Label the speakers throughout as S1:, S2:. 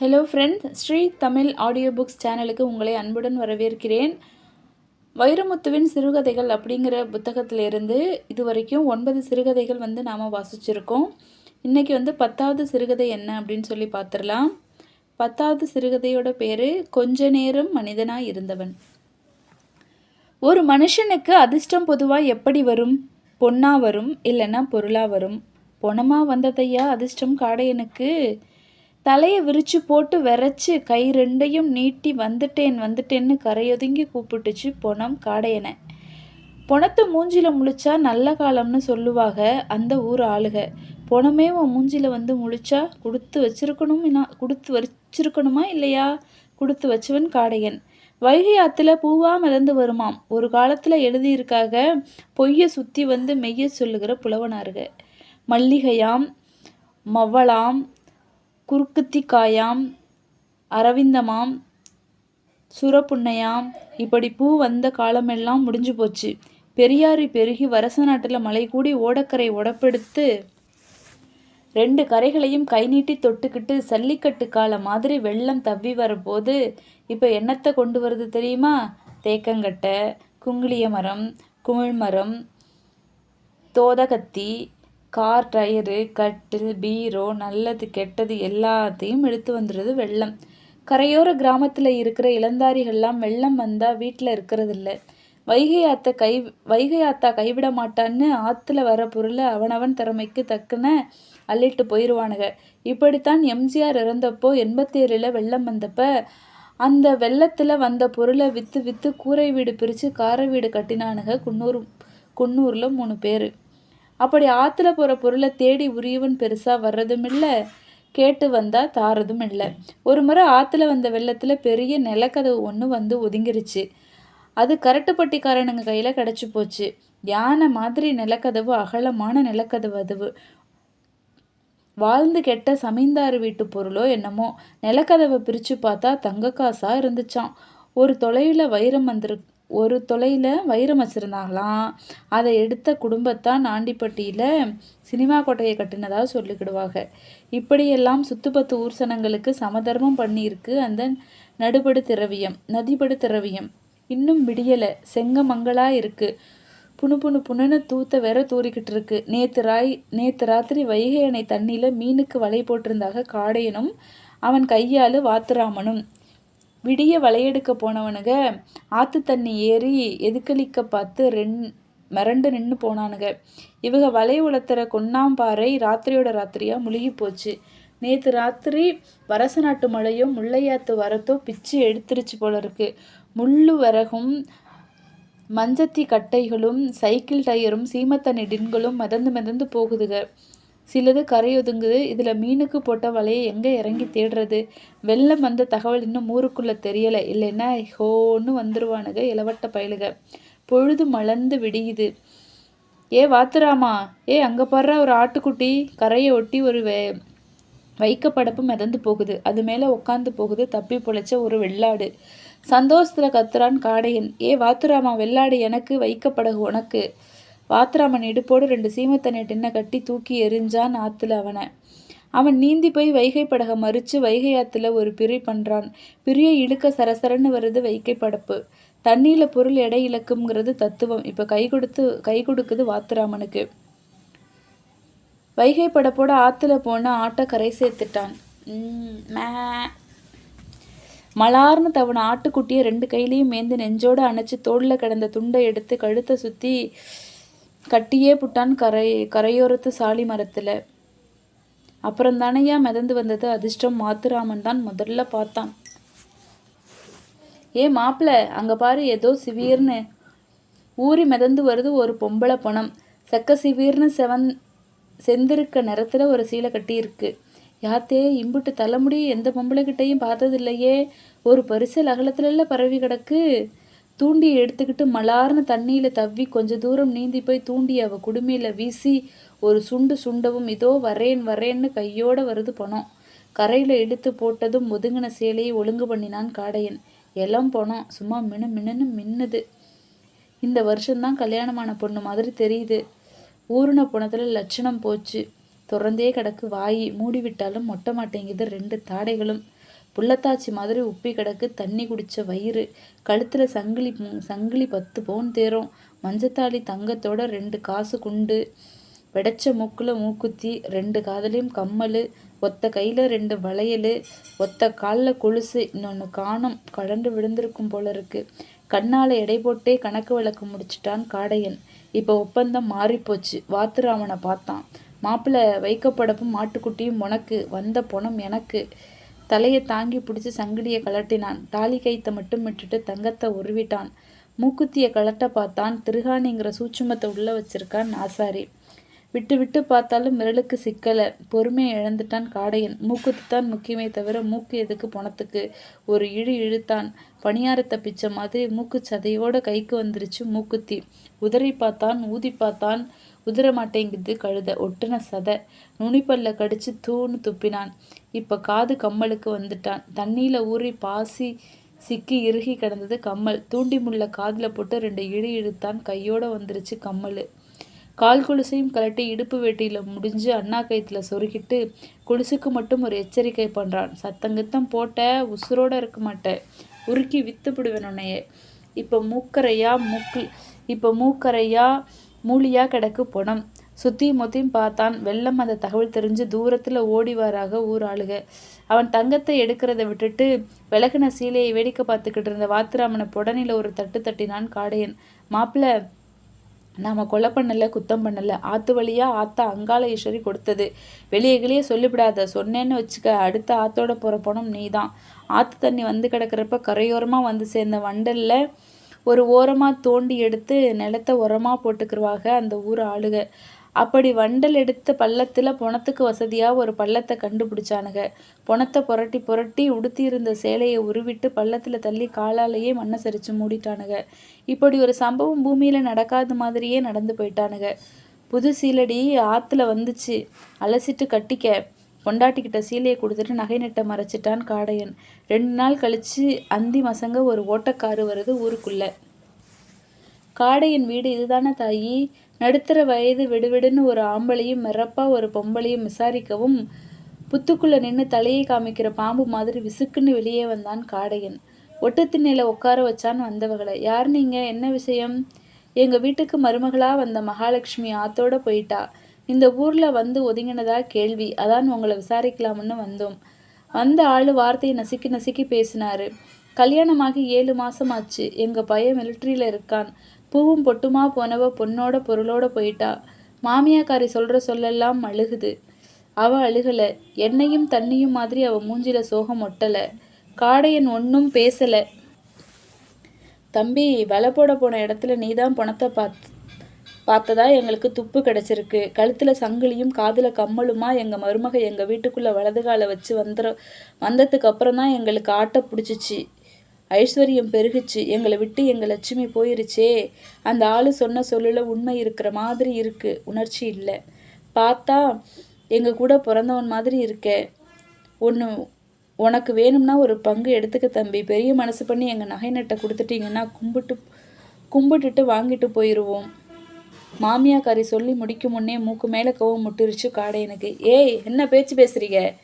S1: Hello friends Sri Tamil audio books சேனலுக்கு உங்களை அன்புடன் வரவேற்கிறேன். வைரமுத்துவின் சிறுகதைகள் அப்படிங்கிற புத்தகத்திலிருந்து இது வரைக்கும் ஒன்பது சிறுகதைகள் வந்து நாம் வாசிச்சிருக்கோம். இன்றைக்கி வந்து பத்தாவது சிறுகதை என்ன அப்படின்னு சொல்லி பார்த்துடலாம். பத்தாவது சிறுகதையோட பேர் கொஞ்ச நேரம் மனிதனாக இருந்தவன். ஒரு மனுஷனுக்கு அதிர்ஷ்டம் பொதுவாக எப்படி வரும்? பொண்ணா வரும் இல்லைன்னா பொருளாக வரும். பொணமாக வந்ததையா? அதிர்ஷ்டம் காடையனுக்கு. தலையை விரிச்சு போட்டு விரைச்சு கை ரெண்டையும் நீட்டி வந்துட்டேன் வந்துட்டேன்னு கரையொதுங்கி கூப்பிட்டுச்சு பொணம் காடையனை. பொணத்தை மூஞ்சில முழிச்சா நல்ல காலம்னு சொல்லுவாங்க அந்த ஊர் ஆளுக. பொணமே உன் மூஞ்சில வந்து முழிச்சா கொடுத்து வச்சிருக்கணும் கொடுத்து வச்சிருக்கணுமா இல்லையா? கொடுத்து வச்சவன் காடையன். வைகை ஆற்றுல பூவா மிதந்து வருமாம். ஒரு காலத்தில் எழுதியிருக்காக பொய்யை சுற்றி வந்து மெய்ய சொல்லுகிற புலவனாருக. மல்லிகையாம் மவ்வளாம் குறுக்குத்திக்காயாம் அரவிந்தமாம் சுரப்புண்ணையாம் இப்படி பூ வந்த காலமெல்லாம் முடிஞ்சு போச்சு. பெரியாறு பெருகி வரச நாட்டில் மலை கூடி ஓடக்கரை உடப்பெடுத்து ரெண்டு கரைகளையும் கை நீட்டி தொட்டுக்கிட்டு சல்லிக்கட்டு கால மாதிரி வெள்ளம் தவ்வி வரபோது இப்போ என்னத்தை கொண்டு வருது தெரியுமா? தேக்கங்கட்டை குங்கிலிய மரம் குமிழ் மரம் தோதகத்தி கார் டயரு கட்டில் பீரோ நல்லது கெட்டது எல்லாத்தையும் எடுத்து வந்துடுது வெள்ளம். கரையோர கிராமத்தில் இருக்கிற இளந்தாரிகள்லாம் வெள்ளம் வந்தால் வீட்டில் இருக்கிறதில்ல. வைகை ஆத்த கை வைகை ஆத்தா கைவிட மாட்டான்னு ஆற்றுல வர பொருளை அவனவன் திறமைக்கு தக்குன அள்ளிட்டு போயிடுவானுங்க இப்படித்தான் எம்ஜிஆர் இறந்தப்போ எண்பத்தேழில் வெள்ளம் வந்தப்ப அந்த வெள்ளத்தில் வந்த பொருளை விற்று விற்று கூரை வீடு பிரித்து காரை வீடு கட்டினானுங்க குன்னூர் குன்னூரில் மூணு பேர். அப்படி ஆற்றுல போகிற பொருளை தேடி உரியவன் பெருசாக வர்றதும் இல்லை கேட்டு வந்தால் தாரதும் இல்லை ஒரு முறை ஆற்றுல வந்த வெள்ளத்தில் பெரிய நிலக்கதவு ஒன்று வந்து ஒதுங்கிருச்சு. அது கரட்டுப்பட்டிக்காரனுங்க கையில் கிடச்சி போச்சு. யானை மாதிரி நிலக்கதவு அகலமான நிலக்கதவு அதுவு வாழ்ந்து கெட்ட சமீந்தார் வீட்டு பொருளோ என்னமோ. நிலக்கதவை பிரித்து பார்த்தா தங்க காசாக இருந்துச்சான் ஒரு தொலைவில் வைரம் வந்துரு ஒரு தொலையில் வைரம் வச்சுருந்தாங்களாம். அதை எடுத்த குடும்பத்தான் ஆண்டிப்பட்டியில் சினிமா கோட்டையை கட்டினதாக சொல்லிக்கிடுவாங்க. இப்படியெல்லாம் சுத்துப்பத்து ஊர்சனங்களுக்கு சமதர்மம் பண்ணியிருக்கு அந்த நடுபடு திரவியம் நதிபடு திரவியம். இன்னும் விடியலை செங்கமங்களாக இருக்குது புனு புனு புனுன்னு தூத்த வேற தூறிக்கிட்டு இருக்கு. நேற்று ராய் நேற்று ராத்திரி வைகை அணை தண்ணியில் மீனுக்கு வலை போட்டிருந்தாக காடையனும் அவன் கையால் வாத்துராமனும். விடிய வலையெடுக்க போனவனுங்க ஆற்று தண்ணி ஏறி எதுக்களிக்க பார்த்து ரெண் மிரண்டு நின்று போனானுங்க இவங்க வலை உளத்துற கொன்னாம்பாறை ராத்திரியோட ராத்திரியாக முழுகி போச்சு. நேற்று ராத்திரி வரச நாட்டு மழையோ முல்லையாத்து வரத்தோ பிச்சு எடுத்துருச்சு போல இருக்கு முள்ளு வரகும் மஞ்சத்தி கட்டைகளும் சைக்கிள் டயரும் சீமத்தண்ணி டின்களும் மிதந்து மிதந்து போகுதுங்க சிலது கரையொதுங்குது இதில் மீனுக்கு போட்ட வலையை எங்கே இறங்கி தேடுறது? வெள்ளம் வந்த தகவல் இன்னும் ஊருக்குள்ளே தெரியலை. இல்லைன்னா ஹோன்னு வந்துடுவானுங்க இளவட்ட பயலுக. பொழுது மலர்ந்து விடியுது. ஏ வாத்துராமா. ஏ அங்கே பாடுற ஒரு ஆட்டுக்குட்டி. கரையை ஒட்டி ஒரு வே வைக்கப்படப்பு மிதந்து போகுது. அது மேலே உட்காந்து போகுது தப்பி பொழைச்ச ஒரு வெள்ளாடு. சந்தோஷத்தில் கத்துறான் காடையன். ஏ வாத்துராமா வெள்ளாடு எனக்கு வைக்கப்படகு உனக்கு. வாத்ராமன் இடுப்போடு ரெண்டு சீமத்தண்ணி டின்னை கட்டி தூக்கி எரிஞ்சான் ஆற்றுல அவனை. அவன் நீந்தி போய் வைகை படகை மறித்து வைகை ஆற்றுல ஒரு பிரி பண்ணுறான் பிரிய இழுக்க சரசரன்னு வருது வைகை படப்பு. தண்ணியில் பொருள் எடை இழக்குங்கிறது தத்துவம். இப்போ கை கொடுத்து கை கொடுக்குது வாத்துராமனுக்கு. வைகை படப்போட ஆற்றுல போன ஆட்டை கரை சேர்த்துட்டான். மே. மலார்னு தவன ஆட்டுக்குட்டியை ரெண்டு கையிலையும் மேந்து நெஞ்சோடு அணைச்சி தோளில் கிடந்த துண்டை எடுத்து கழுத்தை சுற்றி கட்டியே புட்டான் கரை கரையோரத்து சாலி மரத்தில். அப்புறம் தானையா மிதந்து வந்தது? அதிர்ஷ்டம் மாத்துராமன் தான் முதல்ல பார்த்தான். ஏ மாப்பிள்ள அங்கே பாரு ஏதோ சிவீர்னு. ஊறி மிதந்து வருது ஒரு பொம்பளை பணம். செக்க சிவீர்னு செவன் செந்திருக்க நிறத்தில் ஒரு சீலை கட்டியிருக்கு. யாத்தே இம்புட்டு தலைமுடி எந்த பொம்பளைக்கிட்டையும் பார்த்ததில்லையே. ஒரு பரிசல் அகலத்துல பரவி கிடக்கு. தூண்டியை எடுத்துக்கிட்டு மலார்னு தண்ணியில் தவ்வி கொஞ்ச தூரம் நீந்தி போய் தூண்டி அவ குடுமையில் வீசி ஒரு சுண்டு சுண்டவும் இதோ வரேன் வரேன்னு கையோட வருது பணம். கரையில் இழுத்து போட்டதும் ஒதுங்கின சேலையை ஒழுங்கு பண்ணினான் காடையன். எல்லாம் பணம். சும்மா மினு மினுன்னு மின்னுது. இந்த வருஷம்தான் கல்யாணமான பொண்ணு மாதிரி தெரியுது. ஊருன பணத்தில் லட்சணம் போச்சு. திறந்தே கிடக்கு வாயி. மூடி விட்டாலும் மொட்ட மாட்டேங்குது ரெண்டு தாடைகளும். புள்ளத்தாச்சி மாதிரி உப்பி கிடக்கு தண்ணி குடிச்ச வயிறு. கழுத்தில் சங்கிலி சங்கிலி பத்து பவுன் தேரும். மஞ்சத்தாளி தங்கத்தோட ரெண்டு காசு குண்டு. வெடைச்ச மூக்கில் மூக்குத்தி ரெண்டு காதலையும் கம்மல். ஒத்த கையில் ரெண்டு வளையல். ஒத்த காலில் கொலுசு. இன்னொன்று காணம். கடண்டு விழுந்திருக்கும் போல இருக்கு. கண்ணால் எடை போட்டே கணக்கு வழக்கு முடிச்சிட்டான் காடையன். இப்போ ஒப்பந்தம் மாறிப்போச்சு. வாத்துராமனை பார்த்தான். மாப்பிள்ளை வைக்கப்படப்பும் மாட்டுக்குட்டியும் உனக்கு. வந்த பணம் எனக்கு. தலையை தாங்கி பிடிச்சி சங்கிலியை கழட்டினான். தாலி கைத்தை மட்டும் விட்டுட்டு தங்கத்தை உருவிட்டான். மூக்குத்தியை கழட்ட பார்த்தான். திருகாணிங்கிற சூட்சுமத்தை உள்ள வச்சிருக்கான் ஆசாரி. விட்டு விட்டு பார்த்தாலும் மிரளுக்கு சிக்கலை. பொறுமையை இழந்துட்டான் காடையன். மூக்குத்தி தான் முக்கியமே தவிர மூக்கு எதுக்கு பணத்துக்கு ஒரு இழு இழுத்தான். பணியாரத்தை பிச்ச மாதிரி மூக்கு சதையோட கைக்கு வந்துருச்சு மூக்குத்தி. உதறி பார்த்தான் ஊதி பார்த்தான். உதிர மாட்டேங்குது கழுத. ஒட்டுன சதை. நுனிப்பல்ல கடிச்சு தூன்னு துப்பினான். இப்ப காது கம்மலுக்கு வந்துட்டான். தண்ணியில ஊறி பாசி சிக்கி இறுகி கிடந்தது கம்மல். தூண்டி முள்ள காதில் போட்டு ரெண்டு இழி இழுத்தான். கையோட வந்துருச்சு கம்மல். கால் கொலுசையும் கழட்டி இடுப்பு வேட்டியில் முடிஞ்சு அண்ணா கயத்தில் சொருகிட்டு கொலுசுக்கு மட்டும் ஒரு எச்சரிக்கை பண்ணுறான் சத்தங்கத்தம் போட்ட உசுரோட இருக்க மாட்டேன் உருக்கி வித்து விடுவேன் உன்னையே. இப்போ மூக்கரையா மூக்கு இப்போ மூக்கரையா மூலியா கிடக்கு பணம் சுத்தியும் முத்தியும் பார்த்தான். வெள்ளம் அந்த தகவல் தெரிஞ்சு தூரத்துல ஓடி வராக ஊர் ஆளுக. அவன் தங்கத்தை எடுக்கிறத விட்டுட்டு விலகின சீலையை வேடிக்கை பார்த்துக்கிட்டு இருந்த வாத்துராமனை புடனில ஒரு தட்டு தட்டினான் காடையன். மாப்பிள்ள நாம கொலை பண்ணல குத்தம் பண்ணல. ஆத்து வழியா ஆத்தா அங்காள ஈஸ்வரி கொடுத்தது. வெளியே கிளியே சொல்லிவிடாத. சொன்னேன்னு வச்சுக்க அடுத்த ஆத்தோட போற பணம் நீதான். ஆத்து தண்ணி வந்து கிடக்கிறப்ப கரையோரமா வந்து சேர்ந்த வண்டல்ல ஒரு ஓரமாக தோண்டி எடுத்து நிலத்தை உரமாக போட்டுக்கிருவாக அந்த ஊர் ஆளுக. அப்படி வண்டல் எடுத்த பள்ளத்தில் பொணத்துக்கு வசதியாக ஒரு பள்ளத்தை கண்டுபிடிச்சானுங்க பொணத்தை புரட்டி புரட்டி உடுத்தி இருந்த சேலையை உருவிட்டு பள்ளத்தில் தள்ளி காலாலேயே மண்ணை சரிச்சு மூடிட்டானுங்க இப்படி ஒரு சம்பவம் பூமியில் நடக்காத மாதிரியே நடந்து போயிட்டானுங்க புது சீலடி ஆற்றுல வந்துச்சு. அலசிட்டு கட்டிக்க. பொண்டாட்டிக்கிட்ட சீலையை கொடுத்துட்டு நகை நட்ட மறைச்சிட்டான் காடையன். ரெண்டு நாள் கழிச்சு அந்தி மசங்க ஒரு ஓட்டக்காரு வருது ஊருக்குள்ள. காடையின் வீடு இதுதானே தாயி? நடுத்தர வயது விடுவிடுன்னு ஒரு ஆம்பளையும் மிரப்பா ஒரு பொம்பளையும் விசாரிக்கவும் புத்துக்குள்ள நின்று தலையை காமிக்கிற பாம்பு மாதிரி விசுக்குன்னு வெளியே வந்தான் காடையன். ஒட்டு திண்ணையில உட்கார வச்சான் வந்தவகளை யார் நீங்க? என்ன விஷயம்? எங்க வீட்டுக்கு மருமகளா வந்த மகாலட்சுமி ஆத்தோட போயிட்டா. இந்த ஊரில் வந்து ஒதுங்கினதா கேள்வி. அதான் உங்களை விசாரிக்கலாம்னு வந்தோம். வந்த ஆளு வார்த்தையை நசுக்கி நசுக்கி பேசினாரு. கல்யாணமாகி ஏழு மாதம் ஆச்சு எங்கள் பையன் மிலிட்ரியில் இருக்கான். பூவும் பொட்டுமா போனவ பொண்ணோட பொருளோட போயிட்டா. மாமியாக்காரி சொல்கிற சொல்லெல்லாம் அழுகுது. அவ அழுகலை. எண்ணெயும் தண்ணியும் மாதிரி அவள் மூஞ்சில சோகம் ஒட்டலை. காடையன் ஒன்றும் பேசலை. தம்பி வலை போட போன இடத்துல நீதான் பணத்தை பார்த்து பார்த்ததா எங்களுக்கு துப்பு கிடச்சிருக்கு. கழுத்தில் சங்கிலியும் காதில் கம்மலுமா எங்கள் மருமக எங்கள் வீட்டுக்குள்ளே வலது காலை வச்சு வந்துற வந்ததுக்கு அப்புறம் தான் எங்களுக்கு ஆட்டை பிடிச்சிச்சு. ஐஸ்வர்யம் பெருகுச்சு. எங்களை விட்டு எங்கள் லட்சுமி போயிருச்சே. அந்த ஆள் சொன்ன சொல்லில் உண்மை இருக்கிற மாதிரி இருக்குது உணர்ச்சி இல்லை. பார்த்தா எங்கள் கூட பிறந்தவன் மாதிரி இருக்க. ஒன்று உனக்கு வேணும்னா ஒரு பங்கு எடுத்துக்க தம்பி. பெரிய மனசு பண்ணி எங்கள் நகை நட்டை கொடுத்துட்டீங்கன்னா கும்பிட்டு கும்பிட்டுட்டு வாங்கிட்டு போயிடுவோம் மாமியாக்காரி சொல்லி முடிக்கும் முன்னே மூக்கு மேலே கோவம் முட்டிருச்சு காடையனுக்கு ஏய் என்ன பேச்சு பேசுறீங்க?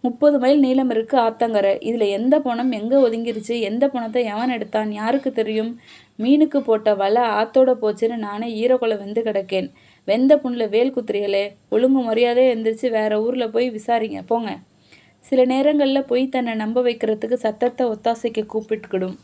S1: முப்பது மைல் நீளம் இருக்கு ஆத்தங்கரை. இதுல எந்த பணம் எங்க ஒதுங்கிருச்சு? எந்த பணத்தை எவன் எடுத்தான்? யாருக்கு தெரியும்? மீனுக்கு போட்ட வலை ஆத்தோட போச்சுன்னு நானே ஈரக்குலை வெந்து கிடக்கேன். வெந்த புண்ணில் வேல் குத்துறீங்களே ஒழுங்கு மரியாதையே எந்திரிச்சு வேற ஊரில் போய் விசாரிங்க. போங்க. சில நேரங்களில் போய் தன்னை நம்ப வைக்கிறதுக்கு சத்தத்தை ஒத்தாசைக்கு கூப்பிட்டுக்கிடும்.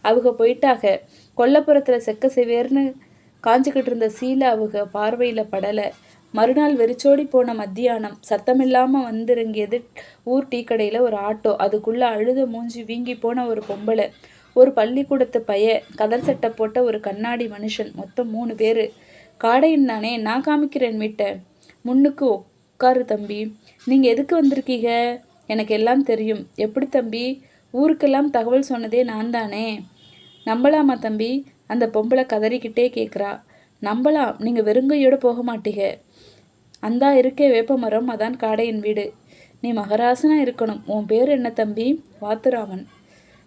S1: அவங்க போயிட்டாக. கொல்லப்புறத்தில் செக்க செவேர்னு காஞ்சிக்கிட்டு இருந்த சீலை அவங்க பார்வையில் படலை. மறுநாள் வெறிச்சோடி போன மத்தியானம் சத்தமில்லாமல் வந்திறங்கியது ஊர் டீ கடையில் ஒரு ஆட்டோ. அதுக்குள்ளே அழுத மூஞ்சி வீங்கி போன ஒரு பொம்பளை. ஒரு பள்ளிக்கூடத்து பைய கதர் சட்டை போட்ட ஒரு கண்ணாடி மனுஷன். மொத்தம் மூணு பேர். காடையின் தானே நான் காமிக்கிறேன் வீட்டை முன்னுக்கு உட்காரு தம்பி. நீங்கள் எதுக்கு வந்திருக்கீங்க? எனக்கு எல்லாம் தெரியும். எப்படி தம்பி? ஊருக்கெல்லாம் தகவல் சொன்னதே நான் தானே? நம்பலாமா தம்பி? அந்த பொம்பளை கதறிக்கிட்டே கேட்குறா நம்பலாம் நீங்கள் வெறுங்கையோடு போக மாட்டீங்க. அந்தா இருக்கே வேப்ப மரம் அதான் காடையின் வீடு. நீ மகராசனாக இருக்கணும். உன் பேர் என்ன தம்பி? வாத்துராமன்.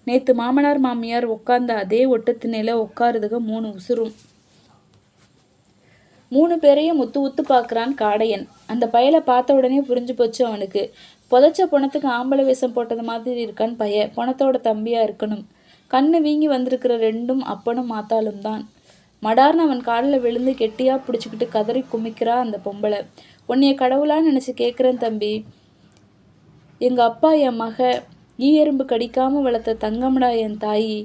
S1: நேற்று மாமனார் மாமியார் உட்கார்ந்த அதே ஒட்டத்தினையில் உட்காருதுக மூணு உசுரும். மூணு பேரையும் முத்து உத்து பார்க்குறான் காடையன். அந்த பயலை பார்த்த உடனே புரிஞ்சு போச்சு அவனுக்கு. புதைச்ச பணத்துக்கு ஆம்பளை வேஷம் போட்டது மாதிரி இருக்கான் பைய. பணத்தோட தம்பியாக இருக்கணும். கண்ணு வீங்கி வந்திருக்கிற ரெண்டும் அப்பனும் மாத்தாலும் தான். மடார்னு அவன் காலில் விழுந்து கெட்டியாக பிடிச்சிக்கிட்டு கதறி குமிக்கிறா அந்த பொம்பளை. உன்னைய கடவுளான்னு நினச்சி கேட்குறேன் தம்பி. எங்கள் அப்பா என் மக ஈ எறும்பு கடிக்காமல் வளர்த்த தங்கம்டா என் தாயி.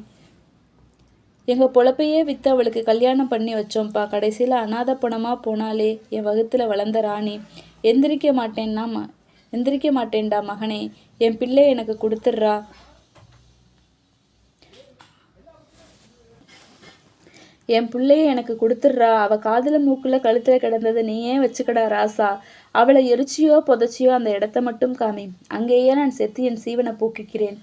S1: எங்கள் பொழப்பையே விற்று அவளுக்கு கல்யாணம் பண்ணி வச்சோம்ப்பா. கடைசியில் அனாத பணமாக போனாலே என் வகுத்தில் வளர்ந்த ராணி. எந்திரிக்க மாட்டேன்னா எந்திரிக்க மாட்டேன்டா மகனே. என் பிள்ளை எனக்கு கொடுத்துட்றா. என் பிள்ளைய எனக்கு கொடுத்துட்றா. அவள் காதில் மூக்கில் கழுத்தில் கிடந்தது நீயே வச்சுக்கடா ராசா. அவளை எரிச்சியோ புதைச்சியோ அந்த இடத்த மட்டும் காமி. அங்கேயே நான் செத்து என் சீவனை போக்கிக்கிறேன்.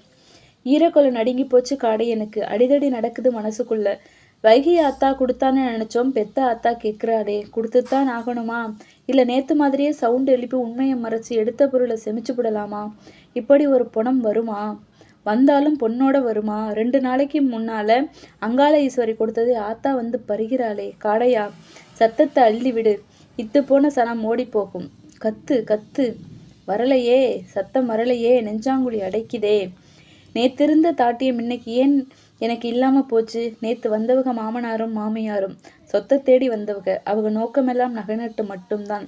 S1: ஈரக்கொலை நடுங்கி போச்சு காடை எனக்கு. அடிதடி நடக்குது மனசுக்குள்ள. வைகை ஆத்தா கொடுத்தான்னு நினச்சோம். பெத்த ஆத்தா கேட்குறாடே கொடுத்துத்தான் ஆகணுமா? இல்லை நேற்று மாதிரியே சவுண்ட் எழுப்பி உண்மையை மறைச்சி எடுத்த பொருளை செமிச்சு விடலாமா இப்படி ஒரு பணம் வருமா? வந்தாலும் பொண்ணோட வருமா? ரெண்டு நாளைக்கு முன்னால அங்காள ஈஸ்வரி கொடுத்தது ஆத்தா வந்து பருகிறாளே காடையா? சத்தத்தை அள்ளி விடு இத்து போன சனம் ஓடி போகும். கத்து கத்து. வரலையே சத்தம் வரலையே நெஞ்சாங்குழி அடைக்குதே. நேத்திருந்த தாட்டியம் இன்னைக்கு ஏன் எனக்கு இல்லாமல் போச்சு? நேற்று வந்தவங்க மாமனாரும் மாமியாரும் சொத்தை தேடி வந்தவங்க. அவங்க நோக்கமெல்லாம் நகைநட்டு மட்டும்தான்.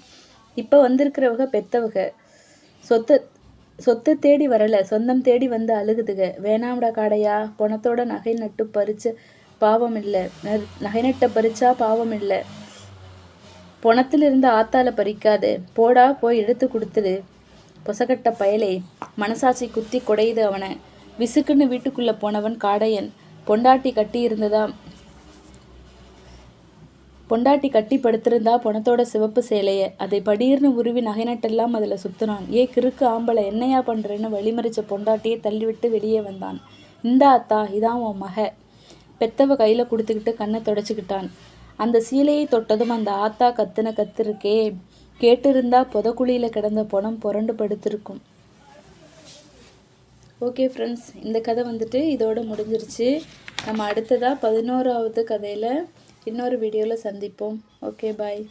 S1: இப்போ வந்திருக்கிறவங்க பெத்தவங்க. சொத்தை சொத்தை தேடி வரல சொந்தம் தேடி வந்து அழுகுதுக. வேணாம்டா காடையா பணத்தோட நகை நட்டு பறிச்சு பாவம் இல்லை நகை நட்டை பறிச்சா பாவம் இல்லை பொணத்திலிருந்து ஆத்தால பறிக்காது. போடா போய் எடுத்து கொடுத்துடு பொசகட்ட பயலே மனசாட்சி குத்தி கொடையுது அவனை. விசுக்குன்னு வீட்டுக்குள்ளே போனவன் காடையன். பொண்டாட்டி கட்டி இருந்ததா பொண்டாட்டி கட்டி படுத்திருந்தா பணத்தோட சிவப்பு சேலைய. அதை படீர்னு உருவி நகைநட்டெல்லாம் அதில் சுத்தினான். ஏ கிறுக்கு ஆம்பளை என்னையா பண்ணுறேன்னு வழிமறிச்ச பொண்டாட்டியை தள்ளிவிட்டு வெளியே வந்தான். இந்த அத்தா இதான் உன் மக. பெத்தவ கையில் கொடுத்துக்கிட்டு கண்ணை தொடச்சிக்கிட்டான். அந்த சீலையை தொட்டதும் அந்த ஆத்தா கத்துன கத்திருக்கே கேட்டிருந்தா புதக்குழியில் கிடந்த பணம் புரண்டு படுத்திருக்கும். ஓகே ஃப்ரெண்ட்ஸ் இந்த கதை வந்துட்டு இதோடு முடிஞ்சிருச்சு. நம்ம அடுத்ததாக பதினோராவது கதையில் இன்னொரு வீடியோவில் சந்திப்போம். Okay bye